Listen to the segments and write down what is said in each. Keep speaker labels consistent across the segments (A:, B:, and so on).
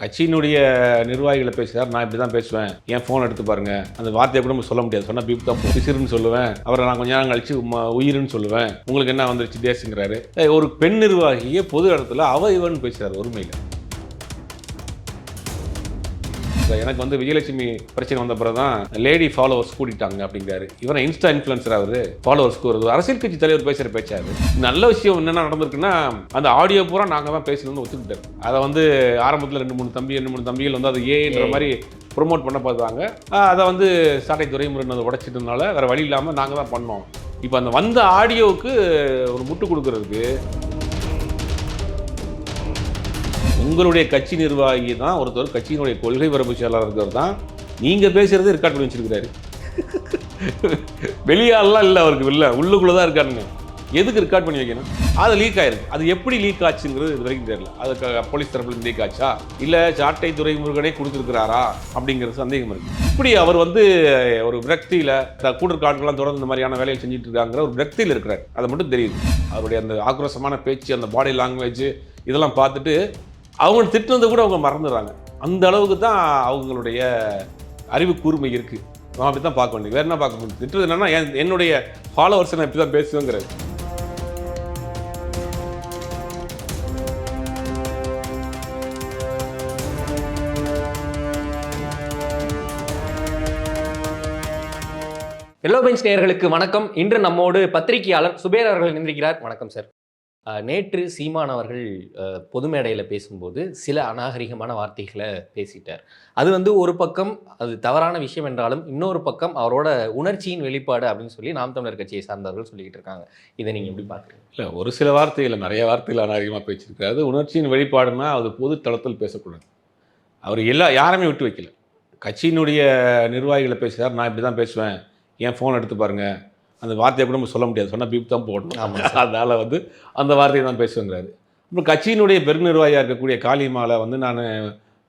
A: கட்சியினுடைய நிர்வாகிகளை பேசுகிறார் நான் இப்படி தான் பேசுவேன். என் ஃபோன் எடுத்து பாருங்க. அந்த வார்த்தையை கூட நம்ம சொல்ல முடியாது. சொன்னால் பீப் தான் பிசிறுன்னு சொல்லுவேன். அவரை நான் கொஞ்ச நேரம் கழிச்சு ம- உயிருன்னு சொல்லுவேன். உங்களுக்கு என்ன வந்துருச்சு? தேசுங்கிறாரு. ஒரு பெண் நிர்வாகியை பொது இடத்துல அவ இவன் பேசுகிறார் ஒருமையில். எனக்கு வந்து விஜயலட்சுமி பிரச்சனை வந்த பிறகு தான் லேடி ஃபாலோவர்ஸ் கூட்டிட்டாங்க அப்படிங்கிறாரு. இவரை இன்ஸ்டா இன்ஃப்ளூன்சர் அவரு ஃபாலோவர்ஸ் கூறுறது அரசியல் கட்சி தலைவர் பேசுகிற பேச்சாரு நல்ல விஷயம் என்னென்ன நடந்திருக்குன்னா அந்த ஆடியோ பூரா நாங்கள் தான் பேசணும்னு ஒத்துக்கிட்டாரு அதை வந்து ஆரம்பத்தில் ரெண்டு மூணு தம்பி ரெண்டு மூணு தம்பிகள் வந்து அது ஏன்ற மாதிரி ப்ரோமோட் பண்ண பார்த்தாங்க அதை வந்து சாட்டை துறைமுருகன் அதை உடைச்சிட்டதுனால வேற வழி இல்லாமல் நாங்கள் தான் பண்ணோம். இப்போ அந்த வந்த ஆடியோவுக்கு ஒரு முட்டு கொடுக்கறதுக்கு உங்களுடைய கட்சி நிர்வாகி தான் ஒருத்தர் கட்சியினுடைய கொள்கை பரப்பு செயலாளர் இருக்கிறவர் தான். நீங்கள் பேசுகிறது ரெக்கார்ட் பண்ணி வச்சிருக்கிறாரு. வெளியாலாம் இல்லை அவருக்கு இல்லை. உள்ளுக்குள்ளே தான் இருக்காருங்க. எதுக்கு ரெக்கார்ட் பண்ணி வைக்கணும்? அது லீக் ஆயிருக்கு. அது எப்படி லீக் ஆச்சுங்கிறது இது வரைக்கும் தெரியல. அது போலீஸ் தரப்புல லீக் ஆச்சா? இல்லை சாட்டை துறைமுருகனே கொடுத்துருக்கிறாரா? அப்படிங்கிறது சந்தேகம் இருக்கு. இப்படி அவர் வந்து ஒரு விரக்தியில் கூட்டற்காடுகள்லாம் தொடர்ந்து இந்த மாதிரியான வேலையை செஞ்சுட்டு இருக்காங்கிற ஒரு விரக்தியில் இருக்கிறார். அது மட்டும் தெரியுது. அவருடைய அந்த ஆக்ரோஷமான பேச்சு அந்த பாடி லாங்குவேஜ் இதெல்லாம் பார்த்துட்டு அவங்க திட்டினதை கூட அவங்க மறந்துடுறாங்க. அந்த அளவுக்கு தான் அவங்களுடைய அறிவு கூர்மை இருக்குது நான் அப்படி தான் பார்க்க வேண்டியது. வேறு என்ன பார்க்க முடியும் திட்டுறது என்னன்னா என்னுடைய ஃபாலோவர்ஸை நான் இப்படி தான் பேசுவேங்கிறது.
B: எல்லோ பெஞ்ச் நேயர்களுக்கு வணக்கம். இன்று நம்மோடு பத்திரிகையாளர் சுபேர் அவர்கள் நின்றிருக்கிறார் வணக்கம் சார் நேற்று சீமான் அவர்கள் பொது மேடையில் பேசும்போது சில அநாகரிகமான வார்த்தைகளை பேசிட்டார். அது வந்து ஒரு பக்கம் அது தவறான விஷயம் என்றாலும் இன்னொரு பக்கம் அவரோட உணர்ச்சியின் வெளிப்பாடு அப்படின்னு சொல்லி நாம் தமிழர் கட்சியை சார்ந்தவர்கள் சொல்லிக்கிட்டு இருக்காங்க. இதை நீங்கள் எப்படி பார்க்குறீங்க?
A: இல்லை ஒரு சில வார்த்தையில் நிறைய வார்த்தைகள் அநாகரிகமாக பேசியிருக்காரு. உணர்ச்சியின் வெளிப்பாடுனா அது பொது தளத்தில் பேசக்கூடாது. அவர் எல்லா யாருமே விட்டு வைக்கல. கட்சியினுடைய நிர்வாகிகளை பேசுகிறார் நான் இப்படி தான் பேசுவேன் என் ஃபோன் எடுத்து பாருங்கள் அந்த வார்த்தையை கூட நம்ம சொல்ல முடியாது. சொன்னால் பீப் தான் போடணும். அதனால் வந்து அந்த வார்த்தையை தான் பேசுவேங்கிறாரு. அப்புறம் கட்சியினுடைய பெருநிர்வாகியாக இருக்கக்கூடிய காளிமாலை வந்து நான்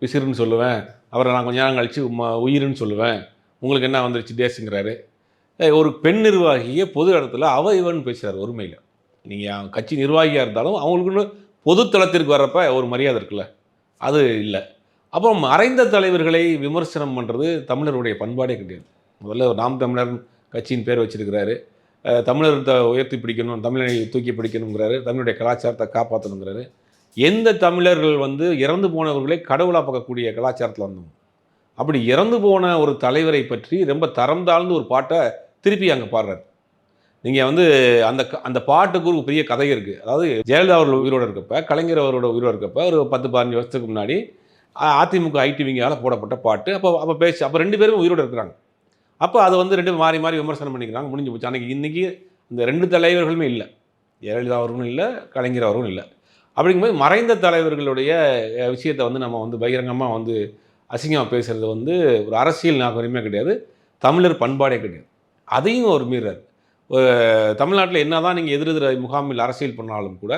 A: பிசிறுன்னு சொல்லுவேன். அவரை நான் கொஞ்ச நேரம் கழிச்சு ம- உயிருன்னு சொல்லுவேன். உங்களுக்கு என்ன வந்துருச்சு தேசுங்கிறாரு ஒரு பெண் நிர்வாகியை பொது இடத்துல அவ இவன் பேசுகிறார் உரிமையில் நீங்கள் கட்சி நிர்வாகியாக இருந்தாலும் அவங்களுக்குன்னு பொது தளத்திற்கு வர்றப்ப ஒரு மரியாதை இருக்குல்ல. அது இல்லை. அப்புறம் மறைந்த தலைவர்களை விமர்சனம் பண்ணுறது தமிழருடைய பண்பாடே கிடையாது. முதல்ல ஒரு நாம் தமிழர் கட்சியின் பேர் வச்சிருக்கிறாரு. தமிழர்களை உயர்த்தி பிடிக்கணும் தமிழனை தூக்கி பிடிக்கணுங்கிறாரு. தமிழுடைய கலாச்சாரத்தை காப்பாற்றணுங்கிறாரு எந்த தமிழர்கள் வந்து இறந்து போனவர்களை கடவுளாக பார்க்கக்கூடிய கலாச்சாரத்தில் வந்தோம். அப்படி இறந்து போன ஒரு தலைவரை பற்றி ரொம்ப தரம் தாழ்ந்து ஒரு பாட்டை திருப்பி அங்கே பாடுறாரு. நீங்கள் வந்து அந்த க- அந்த பாட்டுக்கு ஒரு பெரிய கதை இருக்குது அதாவது ஜெயலலிதா அவர்கள் உயிரோடு இருக்கப்ப கலைஞர் அவரோட உயிரோடு இருக்கப்ப ஒரு பத்து பதினஞ்சு வருஷத்துக்கு முன்னாடி அதிமுக ஐடிவிங்கால் போடப்பட்ட பாட்டு. அப்போ அப்போ பேசி அப்போ ரெண்டு பேரும் உயிரோடு இருக்கிறாங்க. அப்போ அதை வந்து ரெண்டு மாறி மாறி விமர்சனம் பண்ணிக்கிறாங்க முடிஞ்சு போச்சு. அன்றைக்கி இன்றைக்கி இந்த ரெண்டு தலைவர்களுமே இல்லை. ஜெயலலிதா அவர்களும் இல்லை கலைஞர் அவர்களும் இல்லை. அப்படிங்கும்போது மறைந்த தலைவர்களுடைய விஷயத்தை வந்து நம்ம வந்து பகிரங்கமாக வந்து அசிங்கமாக பேசுகிறது வந்து ஒரு அரசியல் நாகரிகமே கிடையாது. தமிழர் பண்பாடே கிடையாது. அதையும் ஒரு மீறார் தமிழ்நாட்டில் என்ன தான் நீங்கள் எதிரெதிர முகாமில் அரசியல் பண்ணாலும் கூட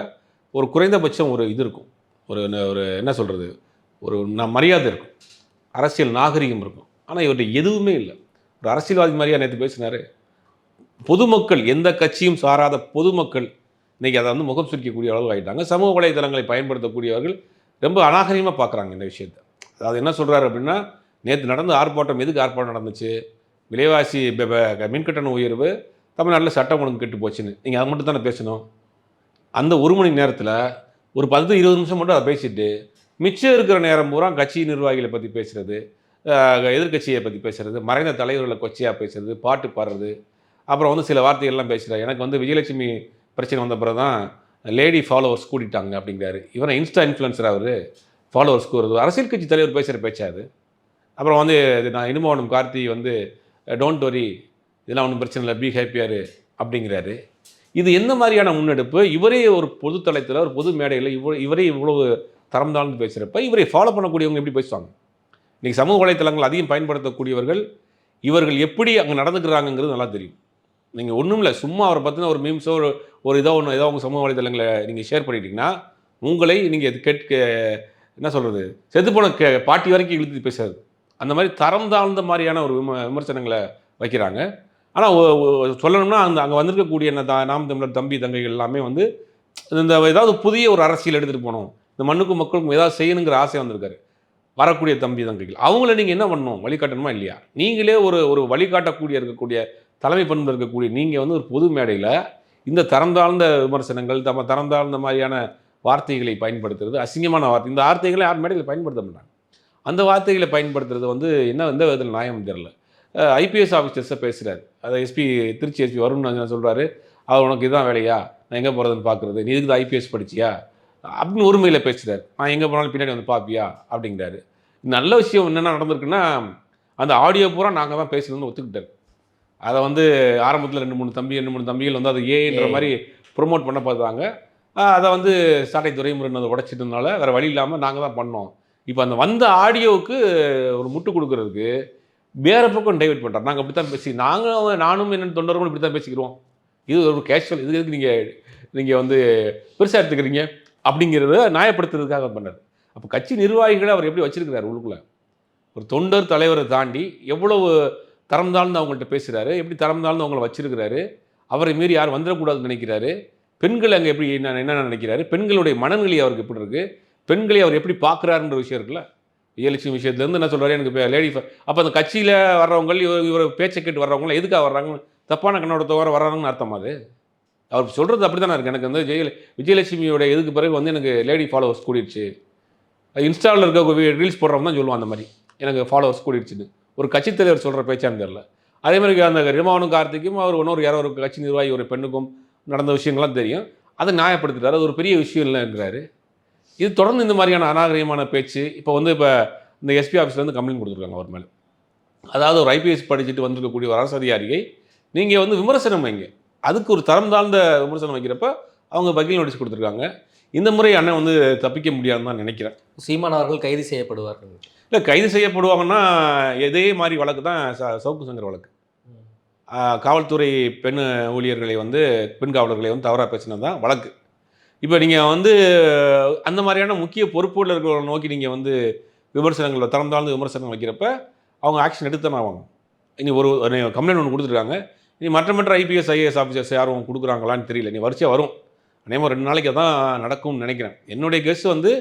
A: ஒரு குறைந்தபட்சம் ஒரு இது இருக்கும். ஒரு ஒரு என்ன சொல்கிறது ஒரு ந மரியாதை இருக்கும். அரசியல் நாகரிகம் இருக்கும். ஆனால் இவர்கிட்ட எதுவுமே இல்லை. ஒரு அரசியல்வாதி மாதிரியா நேற்று பேசினாரு. பொதுமக்கள் எந்த கட்சியும் சாராத பொதுமக்கள் இன்றைக்கி அதை வந்து முகம் சுரிக்கக்கூடிய அளவு ஆகிட்டாங்க சமூக வலைதளங்களை பயன்படுத்தக்கூடியவர்கள் ரொம்ப அநாகரிகமாக பார்க்குறாங்க இந்த விஷயத்தை. அதாவது என்ன சொல்கிறாரு அப்படின்னா நேற்று நடந்த ஆர்ப்பாட்டம் எதுக்கு ஆர்ப்பாட்டம் நடந்துச்சு? விலைவாசி மின்கட்டண உயர்வு தமிழ்நாட்டில் சட்டம் ஒழுங்கு கெட்டு போச்சுன்னு. நீங்கள் அதை மட்டும் தானே பேசணும்? அந்த ஒரு மணி நேரத்தில் ஒரு பத்து இருபது நிமிஷம் மட்டும் அதை பேசிட்டு மிச்சம் இருக்கிற நேரம் பூரா கட்சி நிர்வாகிகளை பற்றி பேசுகிறது எதிர்க்கட்சியை பற்றி பேசுகிறது மறைந்த தலைவர்களை கொச்சையாக பேசுறது பாட்டு பாடுறது. அப்புறம் வந்து சில வார்த்தைகள்லாம் பேசுகிறார் எனக்கு வந்து விஜயலட்சுமி பிரச்சனை வந்த பிறகு தான் லேடி ஃபாலோவர்ஸ் கூட்டிட்டாங்க அப்படிங்கிறாரு. இவரை இன்ஸ்டா இன்ஃப்ளூன்சர் அவர் ஃபாலோவர்ஸ் கூறுறது. அரசியல் கட்சி தலைவர் பேசுகிற பேச்சா அப்புறம் வந்து இது நான் இனுமோகனம் கார்த்தி வந்து டோன்ட் வரி இதெல்லாம் ஒன்றும் பிரச்சனை இல்லை. பி ஹாப்பியார் அப்படிங்கிறாரு. இது எந்த மாதிரியான முன்னெடுப்பு? இவரே ஒரு பொது தளத்தில் ஒரு பொது மேடையில் இவ்வளோ இவரே இவ்வளவு தரம் தாழ்ந்து பேசுகிறப்ப இவரை ஃபாலோ பண்ணக்கூடியவங்க எப்படி பேசுவாங்க? இன்றைக்கி சமூக வலைத்தளங்கள் அதிகம் பயன்படுத்தக்கூடியவர்கள் இவர்கள் எப்படி அங்கே நடந்துக்கிறாங்கங்கிறது நல்லா தெரியும். நீங்கள் ஒன்றும் இல்லை சும்மா அவரை பற்றின ஒரு மீம்ஸோ ஒரு ஒரு இதோ ஒன்று ஏதோ உங்கள் சமூக வலைத்தளங்களை நீங்கள் ஷேர் பண்ணிட்டீங்கன்னா உங்களை நீங்கள் கேட்க என்ன சொல்கிறது செத்துப்போன கே பாட்டி வரைக்கும் இழுத்து பேசுறது. அந்த மாதிரி தரம் தாழ்ந்த மாதிரியான ஒரு விம விமர்சனங்களை வைக்கிறாங்க. ஆனால் சொல்லணும்னா அந்த அங்கே வந்திருக்கக்கூடிய என்ன தா நாம் தமிழர் தம்பி தங்கைகள் எல்லாமே வந்து இந்த ஏதாவது புதிய ஒரு அரசியல் எடுத்துகிட்டு போகணும் இந்த மண்ணுக்கும் மக்களுக்கும் ஏதாவது செய்யணுங்கிற ஆசை வந்திருக்காரு. வரக்கூடிய தம்பி தங்கைகள். அவங்கள நீங்கள் என்ன பண்ணணும்? வழிகாட்டணுமா இல்லையா? நீங்களே ஒரு ஒரு வழிகாட்டக்கூடிய இருக்கக்கூடிய தலைமை பண்பு இருக்கக்கூடிய நீங்கள் வந்து ஒரு பொது மேடையில் இந்த தரம் தாழ்ந்த விமர்சனங்கள் தம தரம் தாழ்ந்த மாதிரியான வார்த்தைகளை பயன்படுத்துறது அசிங்கமான வார்த்தை. இந்த வார்த்தைகளை யார் மேடையில் பயன்படுத்த மாட்டாங்க. அந்த வார்த்தைகளை பயன்படுத்துறது வந்து என்ன எந்த விதத்தில் நியாயம் தெரியல. ஐபிஎஸ் ஆஃபீஸர்ஸை பேசுகிறார் அதை எஸ்பி திருச்சி எஸ்பி வருண் சொல்கிறாரு அவர் உனக்கு இதுதான் வேலையா? நான் எங்கே போகிறதுன்னு பார்க்குறது நீ இதுக்கு ஐபிஎஸ் படிச்சியா? அப்படின்னு உரிமையில் பேசுகிறார் நான் எங்கே போனாலும் பின்னாடி வந்து பார்ப்பியா அப்படிங்கிறாரு. நல்ல விஷயம் என்னென்ன நடந்திருக்குன்னா அந்த ஆடியோ பூரா நாங்கள் தான் பேசணும்னு ஒத்துக்கிட்டார் அதை வந்து ஆரம்பத்தில் ரெண்டு மூணு தம்பி ரெண்டு மூணு தம்பிகள் வந்து அதை ஏன்ற. மாதிரி ப்ரொமோட் பண்ண பார்த்தாங்க. அதை வந்து சாட்டை துரைமுருகன் அதை உடைச்சிட்டதுனால வேறு வழி இல்லாமல் நாங்கள் தான் பண்ணோம். இப்போ அந்த வந்த ஆடியோவுக்கு ஒரு முட்டு கொடுக்கறதுக்கு வேற பக்கம் டைவர்ட் பண்ணுறாங்க நாங்கள் அப்படி தான் பேசி நாங்கள் நானும் என்னென்ன தொண்டர்களும் இப்படி தான் பேசிக்கிறோம். இது ஒரு கேஷுவல் இது எதுக்கு நீங்கள் நீங்கள் வந்து பெருசாக எடுத்துக்கிறீங்க? அப்படிங்கிறத நியாயப்படுத்துறதுக்காக பண்ணார் அப்போ கட்சி நிர்வாகிகளை அவர் எப்படி வச்சிருக்கிறார் உள்ளுக்குள்ள? ஒரு தொண்டர் தலைவரை தாண்டி எவ்வளவு தரம் தாழ்ந்து அவங்கள்ட்ட பேசுகிறாரு எப்படி தரம் தாழ்ந்து அவங்கள வச்சிருக்கிறாரு அவரை மீறி யார் வந்துடக்கூடாதுன்னு நினைக்கிறாரு பெண்கள் அங்கே எப்படி என்ன என்ன நினைக்கிறாரு பெண்களுடைய மனநிலை அவருக்கு எப்படி இருக்குது பெண்களை அவர் எப்படி பார்க்குறாருன்ற விஷயம் இருக்குல்ல? விஜயலட்சுமி விஷயத்துலேருந்து என்ன சொல்கிறாரு எனக்கு லேடி அப்போ அந்த கட்சியில் வர்றவங்க இவர் இவர் பேச்சை கேட்டு வர்றவங்களாம் எதுக்காக வர்றாங்க தப்பான கண்ணோடத்தோட வர்றாங்கன்னு அர்த்தமா அது? அவர் சொல்கிறது அப்படி தானே இருக்குது எனக்கு வந்து ஜெய விஜயலட்சுமியோட இதுக்கு பிறகு வந்து எனக்கு லேடி ஃபாலோவர்ஸ் கூடிடுச்சு இன்ஸ்டாவில் இருக்க ரீல்ஸ் போடுறவங்க தான் சொல்லுவான் அந்த மாதிரி. எனக்கு ஃபாலோவர்ஸ் கூடிடுச்சுன்னு ஒரு கட்சித் தலைவர் சொல்கிற பேச்சான்னு தெரில அதே மாதிரி அந்த ரிமானும் கார்த்திக்கும் அவர் இன்னொரு யாரோ ஒரு கட்சி நிர்வாகி ஒரு பெண்ணுக்கும் நடந்த விஷயங்கள்லாம் தெரியும். அதை நியாயப்படுத்திட்டாரு. அது ஒரு பெரிய விஷயம் இல்லைங்கிறாரு இது தொடர்ந்து இந்த மாதிரியான அநாகரிகமான பேச்சு இப்போ வந்து இப்போ இந்த எஸ்பி ஆஃபீஸ்லேருந்து கம்ப்ளைண்ட் கொடுத்துருக்காங்க அவர் மேலே. அதாவது ஒரு ஐபிஎஸ் படிச்சுட்டு வந்திருக்கக்கூடிய ஒரு அரசு அதிகாரியை நீங்கள் வந்து விமர்சனம் வைங்க. அதுக்கு ஒரு தரம் தாழ்ந்த விமர்சனம் வைக்கிறப்ப அவங்க வக்கீல் நோட்டீஸ் கொடுத்துருக்காங்க. இந்த முறை அண்ணன் வந்து தப்பிக்க முடியாதுன்னு தான் நினைக்கிறேன்.
B: சீமான் அவர்கள் கைது செய்யப்படுவார்கள்.
A: இல்லை கைது செய்யப்படுவாங்கன்னா இதே மாதிரி வழக்கு தான் சவுக்கு சங்கர் வழக்கு. காவல்துறை பெண் ஊழியர்களை வந்து பெண் காவலர்களை வந்து தவறாக பேசினது தான் வழக்கு. இப்போ நீங்கள் வந்து அந்த மாதிரியான முக்கிய பொறுப்புகள் இருக்கிறவங்களை நோக்கி நீங்கள் வந்து விமர்சனங்கள் தரம் தாழ்ந்து விமர்சனம் வைக்கிறப்ப அவங்க ஆக்ஷன் எடுத்து தானே ஆவாங்க. இனி ஒரு கம்ப்ளைண்ட் ஒன்று கொடுத்துருக்காங்க. இனி மற்ற மற்ற ஐபிஎஸ் ஐஏஎஸ் ஆஃபீஸர்ஸ் யாரும் கொடுக்குறாங்களான்னு தெரியல. நீ வரிசையாக வரும். அநேகமாக ரெண்டு நாளைக்கு தான் நடக்கும்னு நினைக்கிறேன். என்னுடைய கெஸ் வந்து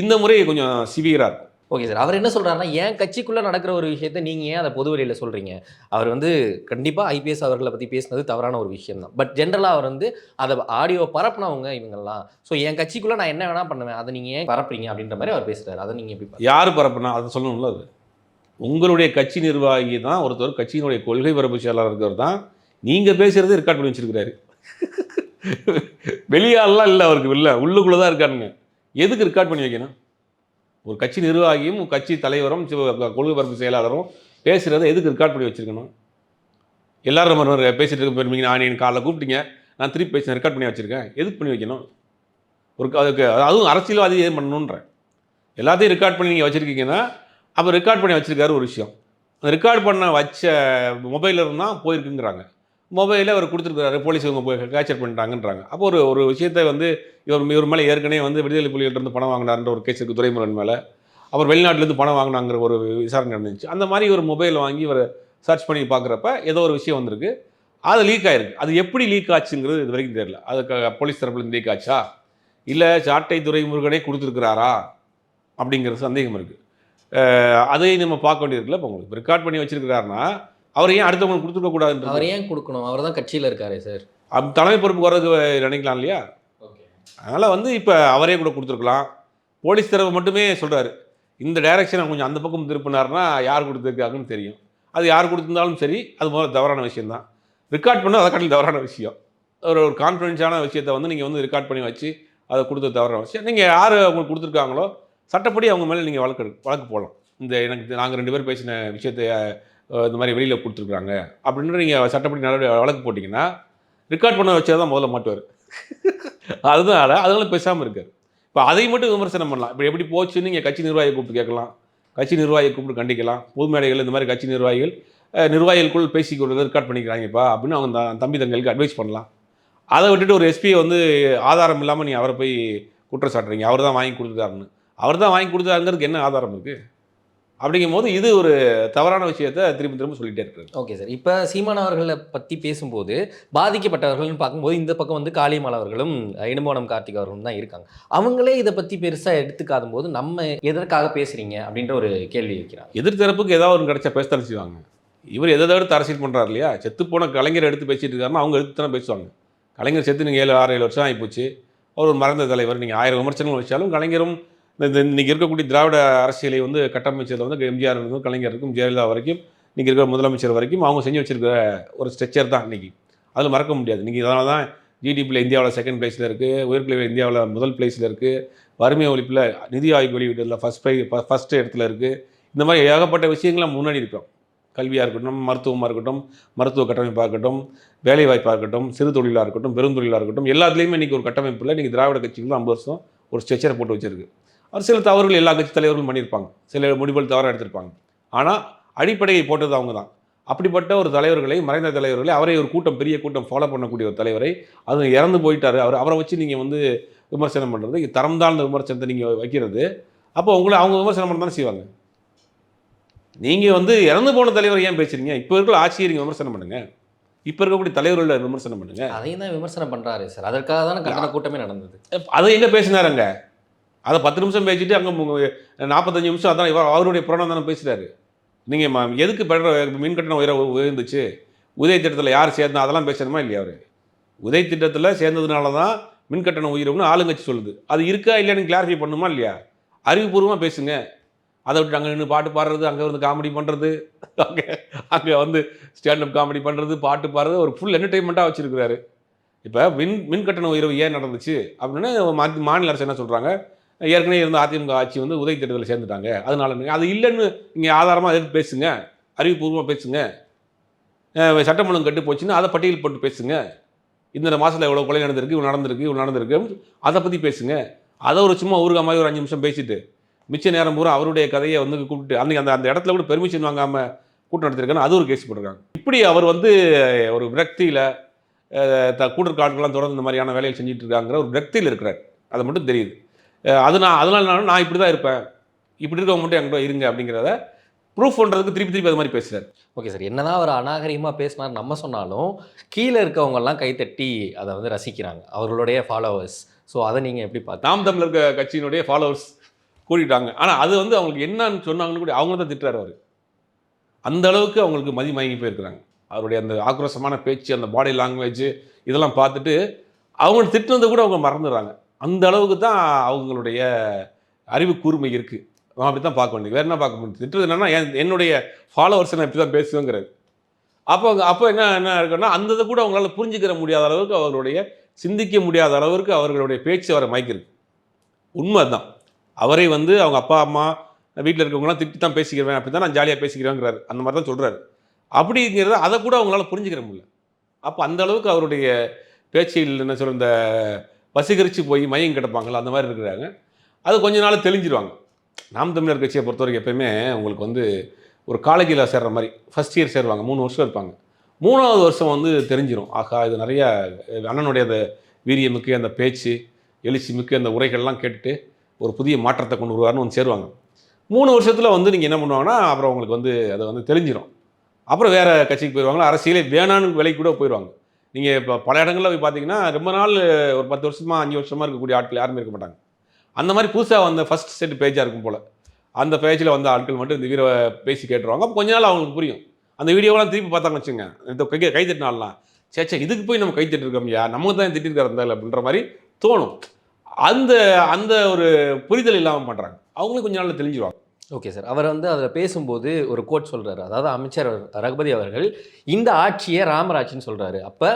A: இந்த முறை கொஞ்சம் சிவியராக இருக்கும்.
B: ஓகே சார் அவர் என்ன சொல்றாருன்னா என் கட்சிக்குள்ள நடக்கிற ஒரு விஷயத்தை நீங்க ஏன் அதை பொது வெளியில சொல்றீங்க? அவர் வந்து கண்டிப்பா ஐபிஎஸ் அவர்களை பத்தி பேசினது தவறான ஒரு விஷயம் தான். பட் ஜென்ரலா அவர் வந்து அதை ஆடியோ பரப்புனவங்க இவங்கெல்லாம். ஸோ என் கட்சிக்குள்ள நான் என்ன வேணா பண்ணுவேன்? அதை நீங்க ஏன் பரப்புறீங்க? அப்படின்ற மாதிரி அவர் பேசுறாரு. அதை நீங்க எப்படி?
A: யார் பரப்புனா? அதை சொல்லணும்ல அது. உங்களுடைய கட்சி நிர்வாகி தான் ஒருத்தர் கட்சியினுடைய கொள்கை பரப்பு செயலாளர் தான் நீங்கள் பேசுகிறதே ரெக்கார்ட் பண்ணி வச்சுருக்கிறாரு. வெளியாலெலாம் இல்லை அவருக்கு இல்லை. உள்ளுக்குள்ளே தான் இருக்காருங்க எதுக்கு ரெக்கார்ட் பண்ணி வைக்கணும்? ஒரு கட்சி நிர்வாகியும் கட்சி தலைவரும் கொள்கை பரப்பு செயலாளரும் பேசுகிறத எதுக்கு ரெக்கார்ட் பண்ணி வச்சுருக்கணும்? எல்லாரும் நம்ம பேசிகிட்டு இருக்க நான் என் காலைல கூப்பிட்டீங்க. நான் திருப்பி பேசி ரெக்கார்ட் பண்ணி வச்சுருக்கேன். எதுக்கு பண்ணி வைக்கணும்? ஒரு க- அதுக்கு அதுவும் அரசியல்வாதி ஏன் பண்ணணுன்றேன் எல்லாத்தையும் ரெக்கார்ட் பண்ணி நீங்கள் வச்சுருக்கீங்கன்னா அப்போ ரெக்கார்ட் பண்ணி வச்சுருக்காரு ஒரு விஷயம். அந்த ரெக்கார்ட் பண்ண வச்ச மொபைலில் இருந்தால் போயிருக்குங்கிறாங்க. மொபைலில் அவர் கொடுத்துருக்குறாரு போலீஸ் இவங்க போய் கேப்சர் பண்ணிட்டாங்கன்றாங்க. அப்போ ஒரு ஒரு விஷயத்தை வந்து இவர் இவர் மேலே ஏற்கனவே வந்து விடுதலை புலிகள்ட்ட இருந்து பணம் வாங்கினார்ன்ற ஒரு கேஸ் இருக்குது துரைமுருகன் மேலே. அவர் வெளிநாட்டிலேருந்து பணம் வாங்கினாங்கிற ஒரு விசாரணை நடந்துச்சு. அந்த மாதிரி ஒரு மொபைல் வாங்கி இவர் சர்ச் பண்ணி பார்க்குறப்ப ஏதோ ஒரு விஷயம் வந்திருக்கு. அது லீக் ஆயிருக்கு. அது எப்படி லீக் ஆச்சுங்கிறது இது வரைக்கும் தெரியல. அது போலீஸ் தரப்புலேருந்து லீக் ஆச்சா? இல்லை சாட்டை துரைமுருகனே கொடுத்துருக்கிறாரா? அப்படிங்கிற சந்தேகம் இருக்குது அதையும் நம்ம பார்க்க வேண்டியிருக்குல்ல இப்போ உங்களுக்கு ரெக்கார்ட் பண்ணி வச்சுருக்கிறாருன்னா அவர் ஏன் அடுத்தவங்களுக்கு கொடுத்துருக்க
B: அவர் ஏன் கொடுக்கணும்? அவர் தான் கட்சியில இருக்காரு சார்.
A: தலைமை பொறுப்பு வர்றதுக்கு நினைக்கலாம் இல்லையா? அதனால் வந்து இப்போ அவரே கூட கொடுத்துருக்கலாம். போலீஸ் தரப்பு மட்டுமே சொல்கிறாரு இந்த டைரக்ஷனை கொஞ்சம் அந்த பக்கம் திருப்பினாருன்னா யார் கொடுத்துருக்காங்கன்னு தெரியும். அது யார் கொடுத்திருந்தாலும் சரி அது முதல்ல தவறான விஷயம்தான். ரெக்கார்ட் பண்ண அதை காட்டில் தவறான விஷயம். ஒரு ஒரு கான்ஃபிடென்ஷான விஷயத்தை வந்து நீங்கள் வந்து ரெக்கார்ட் பண்ணி வச்சு அதை கொடுத்தது தவறான விஷயம். நீங்கள் யார் அவங்களுக்கு கொடுத்துருக்காங்களோ சட்டப்படி அவங்க மேலே நீங்கள் வழக்கு வழக்கு போடலாம். இந்த எனக்கு நாங்கள் ரெண்டு பேர் பேசின விஷயத்தை இந்த மாதிரி வெளியில் கொடுத்துருக்குறாங்க. அப்படின்னு நீங்கள் சட்டப்படி நடவடிக்கை வழக்கு போட்டிங்கன்னா ரெக்கார்ட் பண்ண வச்சா தான் முதல்ல மாட்டுவார். அதனால அதனால பேசாமல் இருக்கார். இப்போ அதை மட்டும் விமர்சனம் பண்ணலாம். இப்போ எப்படி போச்சுன்னு நீங்கள் கட்சி நிர்வாகியை கூப்பிட்டு கேட்கலாம். கட்சி நிர்வாகியை கூப்பிட்டு கண்டிக்கலாம். பொது மேடைகள் இந்த மாதிரி கட்சி நிர்வாகிகள் நிர்வாகிகளுக்குள் நிர்வாகிகளுக்குள் பேசிக்கொள்வது ரெக்கார்ட் பண்ணிக்கிறாங்கப்பா அப்படின்னு அவங்க தம்பி தங்களுக்கு அட்வைஸ் பண்ணலாம். அதை விட்டுட்டு ஒரு எஸ்பியை வந்து ஆதாரம் இல்லாமல் நீ அவரை போய் குற்றம் சாட்டுறீங்க. அவர் தான் வாங்கி கொடுத்துட்டாருன்னு. அவர் தான் வாங்கி கொடுத்தாருங்கிறதுக்கு என்ன ஆதாரம் இருக்குது அப்படிங்கும் போது இது ஒரு தவறான விஷயத்த திரும்ப திரும்ப சொல்லிட்டே இருக்கிறது.
B: ஓகே சார் இப்போ சீமான் அவர்களை பற்றி பேசும்போது பாதிக்கப்பட்டவர்கள்னு பார்க்கும்போது இந்த பக்கம் வந்து காளியம்மாள் அவர்களும் இடும்போனம் கார்த்திக் அவர்களும் தான் இருக்காங்க. அவங்களே இதை பற்றி பெருசாக எடுத்துக்காத போது நம்ம எதற்காக பேசுறீங்க அப்படின்ற ஒரு கேள்வி வைக்கிறாங்க.
A: எதிர்த்தரப்புக்கு ஏதாவது ஒரு கிடைச்சா பேசத்தானே செய்வாங்க. இவர் எதை எடுத்து அரசியல் பண்ணுறாரு இல்லையா? செத்து போன கலைஞர் எடுத்து பேசிட்டு இருக்காருன்னா அவங்க எடுத்து தானே பேசுவாங்க. கலைஞர் செத்து நீங்கள் ஏழு ஆறு ஏழு வருஷம் ஆகிப்போச்சு. அவர் ஒரு மறந்த தலைவர். நீங்கள் ஆயிரம் விமர்சனங்கள் வச்சாலும் கலைஞரும் இந்த இன்றைக்கி இருக்கக்கூடிய திராவிட அரசியலை வந்து கட்டமைச்சதில் வந்து எம்ஜிஆர் இருந்து கலைஞர் இருக்கும் ஜெயலலிதா வரைக்கும் இன்றைக்கி இருக்கிற முதலமைச்சர் வரைக்கும் அவங்க செஞ்சு வச்சிருக்கிற ஒரு ஸ்ட்ரெச்சர் தான் இன்றைக்கி அதில் மறக்க முடியாது. இன்றைக்கி இதனால தான் ஜிடிபியில் இந்தியாவில் செகண்ட் பிளேஸில் இருக்குது உயர்கல்வி இந்தியாவில் முதல் பிளேஸில் இருக்குது வறுமை ஒழிப்பில் நிதி ஆய்வு வெளியீட்டில் ஃபஸ்ட் ப்ரை ஃபஸ்ட் இடத்துல இருக்குது இந்த மாதிரி ஏகப்பட்ட விஷயங்கள்லாம் முன்னாடி இருக்கும் கல்வியாக இருக்கட்டும் மருத்துவமாக இருக்கட்டும் மருத்துவ கட்டமைப்பாக இருக்கட்டும் வேலைவாய்ப்பாக இருக்கட்டும் சிறு தொழிலாக இருக்கட்டும் பெருந்தொழிலாக இருக்கட்டும் எல்லாத்துலேயுமே இன்றைக்கி ஒரு கட்டமைப்பில் இன்றைக்கி திராவிட கட்சிகள் ஐம்பது வருஷம் ஒரு ஸ்ட்ரெச்சரை போட்டு வச்சிருக்கு. அவர் சில தவறுகள் எல்லா கட்சி தலைவர்களும் பண்ணியிருப்பாங்க. சில முடிவுகள் தவறாக எடுத்திருப்பாங்க. ஆனால் அடிப்படையை போட்டது அவங்க தான் அப்படிப்பட்ட ஒரு தலைவர்களை மறைந்த தலைவர்களை அவரை ஒரு கூட்டம் பெரிய கூட்டம் ஃபாலோ பண்ணக்கூடிய ஒரு தலைவரை அது இறந்து போயிட்டாரு. அவர் அவரை வச்சு நீங்கள் வந்து விமர்சனம் பண்ணுறது தரம் தாழ்ந்த விமர்சனத்தை நீங்கள் வைக்கிறது. அப்போ உங்களை அவங்க விமர்சனம் பண்ண தானே செய்வாங்க? நீங்கள் வந்து இறந்து போன தலைவர் ஏன் பேசுறீங்க? இப்போ இருக்கிற ஆட்சியை நீங்கள் விமர்சனம் பண்ணுங்க. இப்போ இருக்கக்கூடிய தலைவர்களை விமர்சனம் பண்ணுங்க.
B: அதையும் தான் விமர்சனம் பண்றாரு சார். அதற்காக தானே கண்டன கூட்டமே நடந்தது.
A: அதை எங்கே பேசினாருங்க? அதை பத்து நிமிஷம் பேசிட்டு அங்கே நாற்பத்தஞ்சு நிமிஷம் அதான் இவர் அவருடைய புராணம் தானே பேசுகிறாரு நீங்கள் எதுக்கு பெற மின் கட்டணம் உயர உயர்ந்துச்சு? உதய திட்டத்தில் யார் சேர்ந்தா அதெல்லாம் பேசணுமா இல்லையா அவர்? உதய திட்டத்தில் சேர்ந்ததுனால தான் மின் கட்டணம் உயரும்னு ஆளுங்கட்சி சொல்லுது. அது இருக்கா இல்லையான்னு கிளாரிஃபை பண்ணுமா இல்லையா? அறிவுபூர்வமாக பேசுங்க. அதை விட்டு அங்கே நின்று பாட்டு பாடுறது அங்கே வந்து காமெடி பண்ணுறது அங்கே அங்கே வந்து ஸ்டாண்டப் காமெடி பண்ணுறது பாட்டு பாடுறது ஒரு ஃபுல் என்டர்டெயின்மெண்ட்டாக வச்சுருக்கிறாரு. இப்போ மின் மின் கட்டண உயர்வு ஏன் நடந்துச்சு? அப்படின்னா மா- மாநில அரசு என்ன சொல்கிறாங்க ஏற்கனவே இருந்த அதிமுக ஆட்சி வந்து உதவி திட்டத்தில் சேர்ந்துட்டாங்க. அதனால அது இல்லைன்னு நீங்கள் ஆதாரமாக எடுத்து பேசுங்க. அறிவுபூர்வமாக பேசுங்க. சட்டமன்றம் கட்டு போச்சுன்னா கெட்டு போச்சுன்னு அதை பட்டியல் போட்டு பேசுங்க. இந்த மாதத்தில் எவ்வளோ கொலை நடந்திருக்கு இவ்வளோ நடந்திருக்கு இவ்வளோ நடந்திருக்கு அதை பற்றி பேசுங்க. அதை ஒரு சும்மா ஊருக மாதிரி ஒரு அஞ்சு நிமிஷம் பேசிட்டு மிச்ச நேரம் பூரா அவருடைய கதையை வந்து கூப்பிட்டு அன்றைக்கி அந்த அந்த இடத்துல கூட பெர்மிஷன் வாங்காமல் கூட்டம் நடத்திருக்காங்க அது ஒரு கேஸ் போட்டிருக்காங்க. இப்படி அவர் வந்து ஒரு விரக்தியில் த கூட்டற்காடுகள்லாம் தொடர்ந்து இந்த மாதிரியான வேலைகள் செஞ்சுட்டு இருக்காங்கிற ஒரு விரக்தியில் இருக்கிறார். அது மட்டும் தெரியுது. அது நான் அதனால நான் இப்படி தான் இருப்பேன். இப்படி இருக்கவங்க மட்டும் என்கிட்ட இருங்க அப்படிங்கிறத ப்ரூஃப் பண்ணுறதுக்கு திருப்பி திருப்பி அது மாதிரி பேசுகிறார்
B: ஓகே சார் என்னதான் அவர் அநாகரிகமாக பேசினார் நம்ம சொன்னாலும் கீழே இருக்கவங்கெல்லாம் கைத்தட்டி அதை வந்து ரசிக்கிறாங்க. அவர்களுடைய ஃபாலோவர்ஸ் ஸோ அதை நீங்கள் எப்படி பார்த்து
A: நாம் தமிழர் கட்சியினுடைய ஃபாலோவர்ஸ் கூட்டிட்டாங்க ஆனால் அது வந்து அவங்களுக்கு என்னன்னு சொன்னாங்கன்னு கூட அவங்க தான் திட்டுறாரு அவர். அந்த அளவுக்கு அவங்களுக்கு மதி மயங்கி போயிருக்கிறாங்க. அவருடைய அந்த ஆக்ரோஷமான பேச்சு அந்த பாடி லாங்குவேஜ் இதெல்லாம் பார்த்துட்டு அவங்க திட்டுனதை கூட அவங்க மறந்துடுறாங்க. அந்த அளவுக்கு தான் அவங்களுடைய அறிவு கூர்மை இருக்குது நான் அப்படி தான் பார்க்க வேண்டியது. வேறு என்ன பார்க்க முடியும்? திட்டுறது என்னன்னா என் என்னுடைய ஃபாலோவர்ஸ் நான் இப்படி தான் பேசுவேங்கிறது அப்போ அப்போ என்ன என்ன இருக்குன்னா அந்த இதை கூட அவங்களால புரிஞ்சுக்கிற முடியாத அளவுக்கு அவர்களுடைய சிந்திக்க முடியாத அளவிற்கு அவர்களுடைய பேச்சு அவரை மயக்கிருக்கு உண்மை தான் அவரை வந்து அவங்க அப்பா அம்மா வீட்டில் இருக்கவங்களாம் திட்டி தான் பேசிக்கிறேன் அப்படி தான் நான் ஜாலியாக பேசிக்கிறேங்கிறாரு. அந்த மாதிரி தான் சொல்கிறாரு அப்படிங்கிறத அதை கூட அவங்களால புரிஞ்சுக்கிற முடியல. அப்போ அந்த அளவுக்கு அவருடைய பேச்சில் என்ன சொல்கிற இந்த வசீகரித்து போய் மையம் கிடப்பாங்கல்ல அந்த மாதிரி இருக்கிறாங்க. அது கொஞ்ச நாள் தெளிஞ்சிருவாங்க. நாம் தமிழர் கட்சியை பொறுத்த வரைக்கும் எப்பயுமே உங்களுக்கு வந்து ஒரு காலேஜில் சேர்ற மாதிரி ஃபஸ்ட் இயர் சேருவாங்க மூணு வருஷம் இருப்பாங்க. மூணாவது வருஷம் வந்து தெரிஞ்சிரும். ஆகா இது நிறைய அண்ணனுடைய அந்த வீரியமிக்கு அந்த பேச்சு எழுச்சி மிக்க அந்த உரைகள்லாம் கேட்டுட்டு ஒரு புதிய மாற்றத்தை கொண்டு வருவார்னு வந்து சேருவாங்க. மூணு வருஷத்தில் வந்து நீங்கள் என்ன பண்ணுவாங்கன்னா அப்புறம் உங்களுக்கு வந்து அதை வந்து தெரிஞ்சிடும் அப்புறம் வேறு கட்சிக்கு போயிடுவாங்க அரசியலே வேணான்னு விலைக்கு கூட போயிடுவாங்க நீங்கள் இப்போ பல இடங்களில் போய் பார்த்தீங்கன்னா ரொம்ப நாள் ஒரு பத்து வருஷமாக அஞ்சு வருஷமாக இருக்கக்கூடிய ஆட்கள் யாருமே இருக்க மாட்டாங்க. அந்த மாதிரி புதுசாக வந்த ஃபஸ்ட் செட் பேஜாக இருக்கும் போல். அந்த பேஜில் வந்த ஆட்கள் மட்டும் இந்த வீர பேசி கேட்டுருவாங்க. அப்போ கொஞ்ச நாள் அவங்களுக்கு புரியும். அந்த வீடியோவெல்லாம் திருப்பி பார்த்தாங்க வச்சுங்க இந்த கை கை தட்டினாலாம் சே இதுக்கு போய் நம்ம கை தட்டிருக்கோம்யா நமக்கு தான் திட்டிருக்காரு இருந்தால் அப்படின்ற மாதிரி தோணும். அந்த அந்த ஒரு புரிதல் இல்லாமல் பண்ணுறாங்க அவங்களும் கொஞ்ச நாளில் தெளிஞ்சிருவாங்க.
B: ஓகே சார் அவர் வந்து அதில் பேசும்போது ஒரு கோட் சொல்கிறார் அதாவது அமைச்சர் ரகுபதி அவர்கள் இந்த ஆட்சியை ராமராட்சின்னு சொல்கிறாரு அப்போ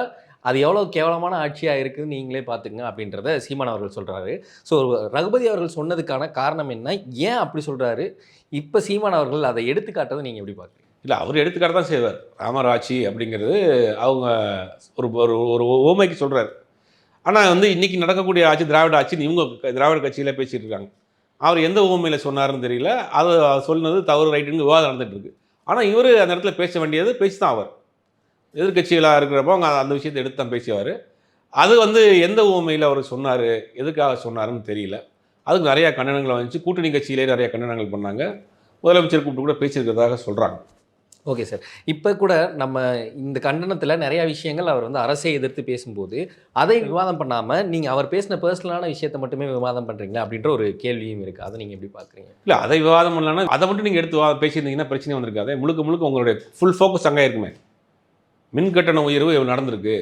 B: அது எவ்வளோ கேவலமான ஆட்சியாக இருக்குதுன்னு நீங்களே பார்த்துங்க அப்படின்றத சீமான் அவர்கள் சொல்கிறாரு ஸோ ரகுபதி அவர்கள் சொன்னதுக்கான காரணம் என்ன? ஏன் அப்படி சொல்கிறாரு இப்போ சீமான் அவர்கள் அதை எடுத்துக்காட்டதை நீங்கள் எப்படி பார்க்குறீங்க?
A: இல்லை அவர் எடுத்துக்காட்ட தான் செய்வார். ராமராட்சி அப்படிங்கிறது அவங்க ஒரு ஒரு ஒரு ஓமைக்கு சொல்கிறார் ஆனால் வந்து இன்றைக்கி நடக்கக்கூடிய ஆட்சி திராவிட ஆட்சின்னு இவங்க திராவிட கட்சியில் பேசிகிட்டு இருக்காங்க. அவர் எந்த ஓமையில் சொன்னார்னு தெரியல. அது சொன்னது தவறு ரைட்டுன்னு விவாதம் நடந்துகிட்ருக்கு ஆனால் இவர் அந்த இடத்துல பேச வேண்டியது பேசி தான் அவர். எதிர்க்கட்சிகளாக இருக்கிறப்போ அவங்க அந்த விஷயத்தை எடுத்து தான் பேசியவர். அது வந்து எந்த ஓமையில் அவர் சொன்னார் எதுக்காக சொன்னாருன்னு தெரியல. அதுக்கு நிறையா கண்டனங்கள் வந்துச்சு. கூட்டணி கட்சியிலே நிறைய கண்டனங்கள் பண்ணாங்க. முதலமைச்சர் கூப்பிட்டு கூட பேசியிருக்கிறதாக சொல்கிறாங்க
B: ஓகே சார். இப்போ கூட நம்ம இந்த கண்டனத்தில் நிறைய விஷயங்கள் அவர் வந்து அரசை எதிர்த்து பேசும்போது அதை விவாதம் பண்ணாமல் நீங்கள் அவர் பேசின பர்சனலான விஷயத்தை மட்டுமே விவாதம் பண்ணுறீங்களா அப்படின்ற ஒரு கேள்வியும் இருக்குது அதை நீங்கள் எப்படி பார்க்குறீங்க?
A: இல்லை அதை விவாதம் பண்ணலாம்னா அதை மட்டும் நீங்கள் எடுத்து பேசியிருந்தீங்கன்னா பிரச்சனை வந்திருக்காது. முழுக்க முழுக்க உங்களுடைய ஃபுல் ஃபோக்கஸ் அங்கே இருக்குமே. மின் கட்டண உயர்வு இவ்வளோ நடந்திருக்கு.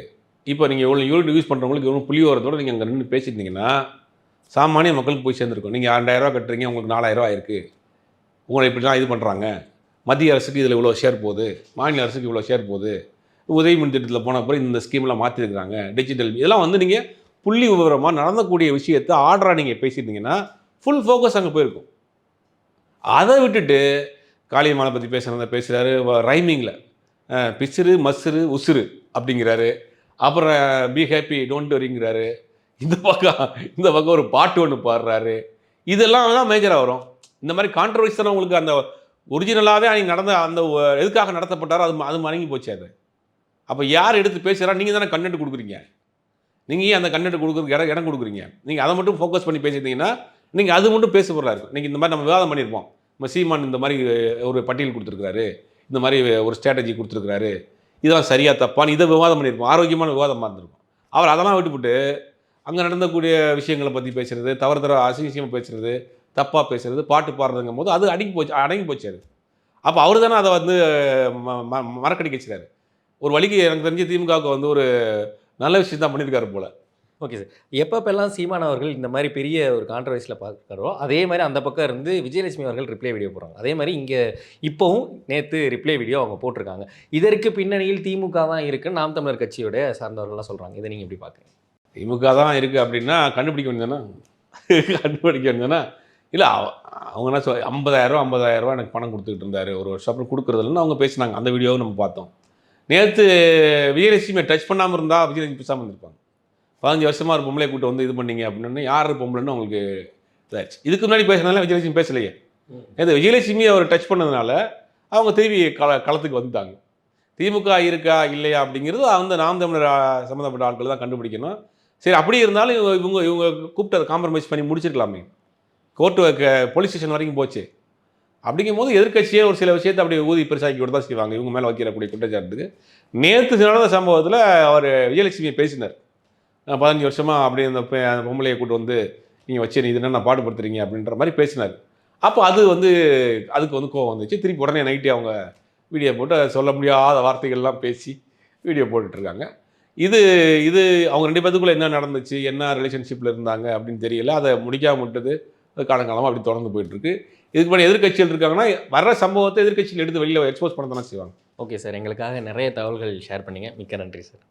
A: இப்போ நீங்கள் எவ்வளோ யூனிட் யூஸ் பண்ணுறவங்களுக்கு எவ்வளோ புள்ளி வரதோட நீங்கள் அங்கே நின்று பேசியிருந்தீங்கன்னா சாமானிய மக்களுக்கு போய் சேர்ந்துருக்கும். நீங்கள் ரெண்டாயிரரூவா கட்டுறீங்க உங்களுக்கு நாலாயிரரூவா இருக்குது உங்களை இப்படி தான் இது பண்ணுறாங்க மத்திய அரசுக்கு இதில் இவ்வளோ ஷேர் போகுது மாநில அரசுக்கு இவ்வளோ ஷேர் போகுது உதவி மின் திட்டத்தில் போன அப்புறம் இந்த ஸ்கீம்லாம் மாற்றிருக்கிறாங்க டிஜிட்டல் இதெல்லாம் வந்து நீங்கள் புள்ளி விவரமாக நடந்தக்கூடிய விஷயத்தை ஆர்டராக நீங்கள் பேசியிருந்தீங்கன்னா ஃபுல் ஃபோக்கஸ் அங்கே போயிருக்கும். அதை விட்டுட்டு காளியம்மாவை பற்றி பேசுகிறத பேசுகிறாரு ரைமிங்கில் பிசிறு மசுறு உசுறு அப்படிங்கிறாரு. அப்புறம் பி ஹாப்பி டோன்ட் வரிங்கிறாரு இந்த பக்கம் இந்த பக்கம் ஒரு பாட்டு ஒன்று பாடுறாரு. இதெல்லாம் தான் மேஜராக வரும். இந்த மாதிரி கான்ட்ரவர்சி தானே உங்களுக்கு அந்த ஒரிஜினலாகவே அன்னைக்கு நடந்த அந்த எதுக்காக நடத்தப்பட்டாரோ அது அது மறங்கி போச்சு அது. அப்போ யார் எடுத்து பேசுகிறா நீங்கள் தானே கண்டென்ட் கொடுக்குறீங்க. நீங்கள் ஏன் அந்த கண்டென்ட் கொடுக்குறதுக்கு இடம் இடம் கொடுக்குறீங்க? நீங்கள் அதை மட்டும் ஃபோக்கஸ் பண்ணி பேசியிருந்தீங்கன்னா நீங்கள் அது மட்டும் பேச பொருளாக இருக்கும் நீங்கள் இந்த மாதிரி நம்ம விவாதம் பண்ணியிருப்போம். நம்ம சீமான் இந்த மாதிரி ஒரு பட்டியல் கொடுத்துருக்காரு இந்த மாதிரி ஒரு ஸ்ட்ராட்டஜி கொடுத்துருக்காரு இதெல்லாம் சரியாக தப்பான்னு இதை விவாதம் பண்ணியிருப்போம். ஆரோக்கியமான விவாதமாக இருந்திருக்கும். அவர் அதெல்லாம் விட்டுவிட்டு அங்கே நடந்தக்கூடிய விஷயங்களை பற்றி பேசுகிறது தவறு தர அசிங்கமாக பேசுகிறது தப்பாக பேசுறது பாட்டு பாடுறதுங்கும் போது அது அடங்கி போச்சு அடங்கி போச்சு அது. அப்போ அவர் தானே அதை வந்து மறக்கடிக்க வச்சுறாரு ஒரு வழிக்கு எனக்கு தெரிஞ்சு திமுகவுக்கு வந்து ஒரு நல்ல விஷயம் தான் பண்ணியிருக்காரு போல.
B: Okay sir. எப்பப்பெல்லாம் சீமான் அவர்கள் இந்த மாதிரி பெரிய ஒரு கான்ட்ரவர்சியில் பார்க்குறோ அதே மாதிரி அந்த பக்கம் இருந்து விஜயலட்சுமி அவர்கள் ரிப்ளை வீடியோ போடுறாங்க. அதே மாதிரி இங்கே இப்போவும் நேற்று ரிப்ளை வீடியோ அவங்க போட்டிருக்காங்க. இதற்கு பின்னணியில் திமுக தான் இருக்குன்னு நாம் தமிழர் கட்சியோட சார்ந்தவர்கள்லாம் சொல்கிறாங்க இதை நீங்கள் எப்படி பார்க்குறீங்க?
A: திமுக தான் இருக்குது அப்படின்னா கண்டுபிடிக்க வேண்டியதானே கண்டுபிடிக்க வேண்டியதானே இல்லை அவங்க என்ன சொல் ஐம்பதாயிரரூவா ஐம்பதாயிரரூவா எனக்கு பணம் கொடுத்துக்கிட்டு இருந்தாரு. ஒரு வருஷம் அப்புறம் கொடுக்குறதுலன்னு அவங்க பேசினாங்க. அந்த வீடியோவை நம்ம பார்த்தோம். நேற்று விஜயலட்சுமியை டச் பண்ணாமல் இருந்தால் விஜயலட்சுமி பேசாமல் இருந்திருப்பாங்க. பதினஞ்சு வருஷமாக ஒரு பொம்பளை கூட்டு வந்து இது பண்ணீங்க அப்படின்னு யார் பொம்பளைன்னு அவங்களுக்கு இதாச்சு இதுக்கு முன்னாடி பேசுனதால விஜயலட்சுமி பேசலையே. நேற்று விஜயலட்சுமி அவர் டச் பண்ணதுனால அவங்க திரும்பி கள களத்துக்கு வந்துட்டாங்க. திமுக இருக்கா இல்லையா அப்படிங்கிறது அந்த நாம் தமிழர் சம்மந்தப்பட்ட ஆட்கள் தான் கண்டுபிடிக்கணும். சரி அப்படி இருந்தாலும் இவங்க இவங்க இவங்க கூப்பிட்டு அதை காம்ப்ரமைஸ் பண்ணி முடிச்சிருக்கலாமே. கோர்ட்டு போலீஸ் ஸ்டேஷன் வரைக்கும் போச்சு. அப்படிங்கும் போது எதிர்க்கட்சியே ஒரு சில விஷயத்தை அப்படி ஊதி பெருசாக்கி கூட தான் செய்வாங்க. இவங்க மேலே வைக்கிறக்கூடிய குற்றச்சாட்டுக்கு. நேற்று நடந்த சம்பவத்தில் அவர் விஜயலட்சுமி பேசினார். பதினஞ்சு வருஷமாக அப்படி அந்த பொம்பளையை கூட்டு வந்து நீங்கள் வச்சு இது என்ன பாடுபடுத்துறீங்க? அப்படின்ற மாதிரி பேசினார். அப்போ அது வந்து அதுக்கு வந்து கோவம் வந்துச்சு. திருப்பி உடனே நைட்டே அவங்க வீடியோ போட்டு சொல்ல முடியாத வார்த்தைகள்லாம் பேசி வீடியோ போட்டுட்ருக்காங்க. இது இது அவங்க ரெண்டு பேத்துக்குள்ளே என்ன நடந்துச்சு? என்ன ரிலேஷன்ஷிப்பில் இருந்தாங்க? அப்படின்னு தெரியல. அதை முடிக்காம விட்டது. காலங்காலமாக அப்படி தொடர்ந்து போயிட்டுருக்கு. இதுக்கு முன்னாடி எதிர்க்கட்சிகள் இருக்காங்கன்னா வர்ற சம்பவத்தை எதிர்க்கட்சியில் எடுத்து வெளியில் எக்ஸ்போஸ் பண்ண தானே செய்வாங்க.
B: ஓகே சார் எங்களுக்காக நிறைய தகவல்கள் ஷேர் பண்ணிங்க. மிக்க நன்றி சார்